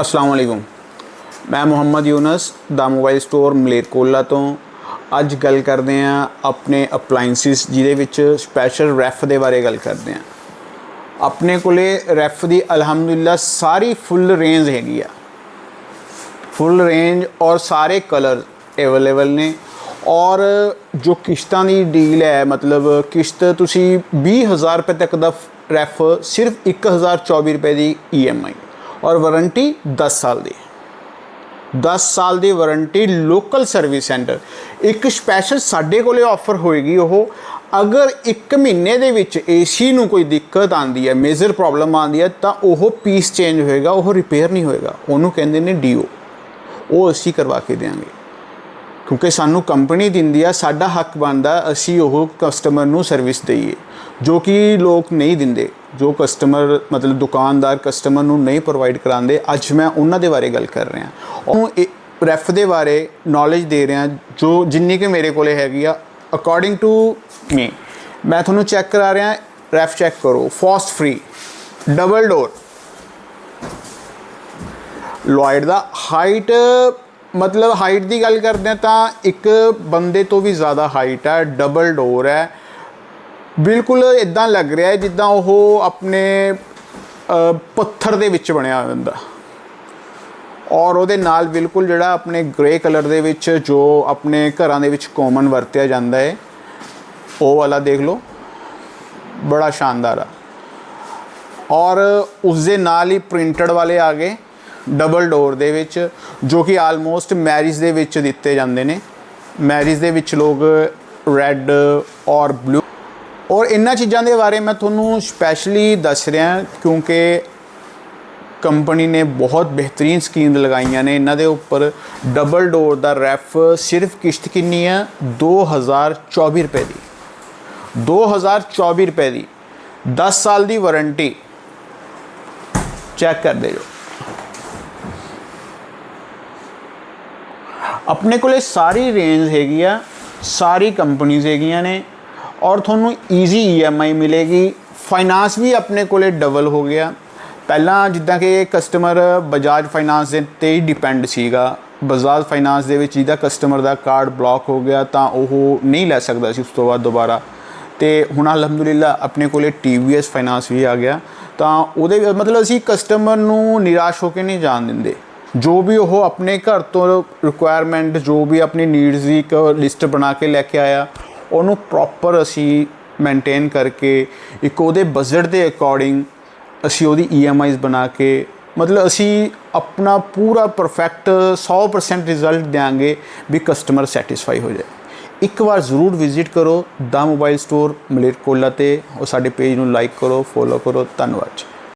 ਅਸਲਾਮ ਵਾਲੇਕੁਮ ਮੈਂ ਮੁਹੰਮਦ ਯੂਨਸ, ਦਾ ਮੋਬਾਈਲ ਸਟੋਰ ਮਲੇਰਕੋਲਾ ਤੋਂ। ਅੱਜ ਗੱਲ ਕਰਦੇ ਹਾਂ ਆਪਣੇ ਅਪਲਾਈਐਂਸਿਸ ਜਿਹਦੇ ਵਿੱਚ ਸਪੈਸ਼ਲ ਰੈਫ ਦੇ ਬਾਰੇ ਗੱਲ ਕਰਦੇ ਹਾਂ। ਆਪਣੇ ਕੋਲੇ ਰੈਫ ਦੀ ਅਲਹਮਦੁਲਿਲਾ ਸਾਰੀ ਫੁੱਲ ਰੇਂਜ ਹੈਗੀ ਆ। ਫੁੱਲ ਰੇਂਜ ਔਰ ਸਾਰੇ ਕਲਰ ਅਵੇਲੇਬਲ ਨੇ। ਔਰ ਜੋ ਕਿਸ਼ਤਾਂ ਦੀ ਡੀਲ ਹੈ, ਮਤਲਬ ਕਿਸ਼ਤ ਤੁਸੀਂ 20000 ਰੁਪਏ ਤੱਕ ਦਾ ਰੈਫ ਸਿਰਫ 1024 ਰੁਪਏ ਦੀ ਈਐਮਆਈ ਔਰ ਵਾਰੰਟੀ 10 ਸਾਲ ਦੀ। 10 ਸਾਲ ਦੀ ਵਾਰੰਟੀ ਲੋਕਲ ਸਰਵਿਸ ਸੈਂਟਰ। ਇੱਕ ਸਪੈਸ਼ਲ ਸਾਡੇ ਕੋਲੇ ਆਫਰ ਹੋਏਗੀ ਉਹ। ਅਗਰ 1 ਮਹੀਨੇ ਦੇ ਵਿੱਚ ਏਸੀ ਨੂੰ ਕੋਈ ਦਿੱਕਤ ਆਂਦੀ ਹੈ ਮੇਜਰ ਪ੍ਰੋਬਲਮ ਆਂਦੀ ਹੈ, ਤਾਂ ਉਹ ਪੀਸ ਚੇਂਜ ਹੋਏਗਾ, ਉਹ ਰਿਪੇਅਰ ਨਹੀਂ ਹੋਏਗਾ। ਉਹਨੂੰ ਕਹਿੰਦੇ ਨੇ ਡੀਓ ਉਹ ਅਸੀਂ ਕਰਵਾ ਕੇ ਦੇਵਾਂਗੇ ਕਿਉਂਕਿ ਸਾਨੂੰ ਕੰਪਨੀ ਦਿੰਦੀ ਆ, ਸਾਡਾ ਹੱਕ ਬਣਦਾ ਅਸੀਂ ਉਹ ਕਸਟਮਰ ਨੂੰ ਸਰਵਿਸ ਦਈਏ। ਜੋ ਕਿ ਲੋਕ ਨਹੀਂ ਦਿੰਦੇ, ਜੋ ਕਸਟਮਰ ਮਤਲਬ ਦੁਕਾਨਦਾਰ ਕਸਟਮਰ ਨੂੰ ਨਹੀਂ ਪ੍ਰੋਵਾਈਡ ਕਰਾਉਂਦੇ, ਅੱਜ ਮੈਂ ਉਹਨਾਂ ਦੇ ਬਾਰੇ ਗੱਲ ਕਰ ਰਿਹਾ। ਉਹ ਰੈਫ ਦੇ ਬਾਰੇ ਨੌਲੇਜ ਦੇ ਰਿਹਾ, ਜੋ ਜਿੰਨੀ ਕਿ ਮੇਰੇ ਕੋਲੇ ਹੈਗੀ ਆ ਅਕੋਰਡਿੰਗ ਟੂ ਮੀ ਮੈਂ ਤੁਹਾਨੂੰ ਚੈੱਕ ਕਰਾ ਰਿਹਾ ਰੈਫ ਚੈੱਕ ਕਰੋ fast free double door Lloyd ਦਾ ਹਾਈਟ ਮਤਲਬ ਹਾਈਟ ਦੀ ਗੱਲ ਕਰਦੇ ਹਾਂ ਤਾਂ ਇੱਕ ਬੰਦੇ ਤੋਂ ਵੀ ਜ਼ਿਆਦਾ ਹਾਈਟ ਹੈ ਡਬਲ ਡੋਰ ਹੈ। ਬਿਲਕੁਲ ਇਦਾਂ ਲੱਗ ਰਿਹਾ ਹੈ ਜਿੱਦਾਂ ਉਹ ਆਪਣੇ ਪੱਥਰ ਦੇ ਵਿੱਚ ਬਣਿਆ ਹੋਇਆ ਹੁੰਦਾ। ਔਰ ਉਹਦੇ ਨਾਲ ਬਿਲਕੁਲ ਜਿਹੜਾ ਆਪਣੇ ਗ੍ਰੇ ਕਲਰ ਦੇ ਵਿੱਚ ਜੋ ਆਪਣੇ ਘਰਾਂ ਦੇ ਵਿੱਚ ਕਾਮਨ ਵਰਤਿਆ ਜਾਂਦਾ ਹੈ, ਉਹ ਵਾਲਾ ਦੇਖ ਲਓ। ਬੜਾ ਸ਼ਾਨਦਾਰ ਆ। ਔਰ ਉਸ ਦੇ ਨਾਲ ਹੀ ਪ੍ਰਿੰਟਡ ਵਾਲੇ ਆ ਗਏ ਡਬਲ ਡੋਰ ਦੇ ਵਿੱਚ, ਜੋ ਕਿ ਆਲਮੋਸਟ ਮੈਰਿਜ ਦੇ ਵਿੱਚ ਦਿੱਤੇ ਜਾਂਦੇ ਨੇ। ਮੈਰਿਜ ਦੇ ਵਿੱਚ ਲੋਕ ਰੈੱਡ ਔਰ ਬਲੂ ਔਰ ਇਹਨਾਂ ਚੀਜ਼ਾਂ ਦੇ ਬਾਰੇ ਮੈਂ ਤੁਹਾਨੂੰ ਸਪੈਸ਼ਲੀ ਦੱਸ ਰਿਹਾ ਕਿਉਂਕਿ ਕੰਪਨੀ ਨੇ ਬਹੁਤ ਬਿਹਤਰੀਨ ਸਕੀਮ ਲਗਾਈਆਂ ਨੇ। ਇਹਨਾਂ ਦੇ ਉੱਪਰ ਡਬਲ ਡੋਰ ਦਾ ਰੈਫ ਸਿਰਫ ਕਿਸ਼ਤ ਕਿੰਨੀ ਹੈ 2024 ਰੁਪਏ ਦੀ। 2024 ਰੁਪਏ ਦੀ। 10 ਸਾਲ ਦੀ ਵਾਰੰਟੀ ਚੈੱਕ ਕਰਦੇ ਜੋ ਆਪਣੇ ਕੋਲੇ ਸਾਰੀ ਰੇਂਜ ਹੈਗੀ ਆ, ਸਾਰੀ ਕੰਪਨੀਆਂ ਹੈਗੀਆਂ ਨੇ। ਔਰ ਤੁਹਾਨੂੰ ਈਜ਼ੀ ਈਐਮਆਈ ਮਿਲੇਗੀ। ਫਾਈਨਾਂਸ ਵੀ ਆਪਣੇ ਕੋਲੇ ਡਬਲ ਹੋ ਗਿਆ। ਪਹਿਲਾਂ ਜਿੱਦਾਂ ਕਿ ਕਸਟਮਰ ਬਜਾਜ ਫਾਈਨਾਂਸ ਦੇ ਤੇ ਹੀ ਡਿਪੈਂਡ ਸੀਗਾ। ਬਜਾਜ ਫਾਈਨਾਂਸ ਦੇ ਵਿੱਚ ਜਿਹਦਾ ਕਸਟਮਰ ਦਾ ਕਾਰਡ ਬਲੌਕ ਹੋ ਗਿਆ ਤਾਂ ਉਹ ਨਹੀਂ ਲੈ ਸਕਦਾ ਸੀ ਉਸ ਤੋਂ ਬਾਅਦ ਦੁਬਾਰਾ। ਤੇ ਹੁਣ ਅਲਹਮਦੁਲਿਲਾ ਆਪਣੇ ਕੋਲੇ TVS ਫਾਈਨਾਂਸ ਵੀ ਆ ਗਿਆ। ਤਾਂ ਉਹਦੇ ਮਤਲਬ ਅਸੀਂ ਕਸਟਮਰ ਨੂੰ ਨਿਰਾਸ਼ ਹੋ ਕੇ ਨਹੀਂ ਜਾਣ ਦਿੰਦੇ। ਜੋ ਵੀ ਉਹ ਆਪਣੇ ਘਰ ਤੋਂ ਰਿਕੁਆਇਰਮੈਂਟ ਜੋ ਵੀ ਆਪਣੀ ਨੀਡਸ ਦੀ ਇੱਕ ਲਿਸਟ ਬਣਾ ਕੇ ਲੈ ਕੇ ਆਇਆ ਉਹਨੂੰ ਪ੍ਰੋਪਰ ਅਸੀਂ ਮੇਨਟੇਨ ਕਰਕੇ ਇੱਕ ਉਹਦੇ ਬਜਟ ਦੇ ਅਕੋਰਡਿੰਗ ਅਸੀਂ ਉਹਦੀ EMIs ਬਣਾ ਕੇ, ਮਤਲਬ ਅਸੀਂ ਆਪਣਾ ਪੂਰਾ ਪਰਫੈਕਟ 100% ਰਿਜ਼ਲਟ ਦਿਆਂਗੇ ਵੀ ਕਸਟਮਰ ਸੈਟੀਸਫਾਈ ਹੋ ਜਾਏ। ਇੱਕ ਵਾਰ ਜ਼ਰੂਰ ਵਿਜ਼ਿਟ ਕਰੋ ਦਾ ਮੋਬਾਈਲ ਸਟੋਰ ਮਲੇਰਕੋਲਾ ਤੇ, ਉਹ ਸਾਡੇ ਪੇਜ ਨੂੰ ਲਾਈਕ ਕਰੋ ਫੋਲੋ ਕਰੋ, ਧੰਨਵਾਦ ਜੀ।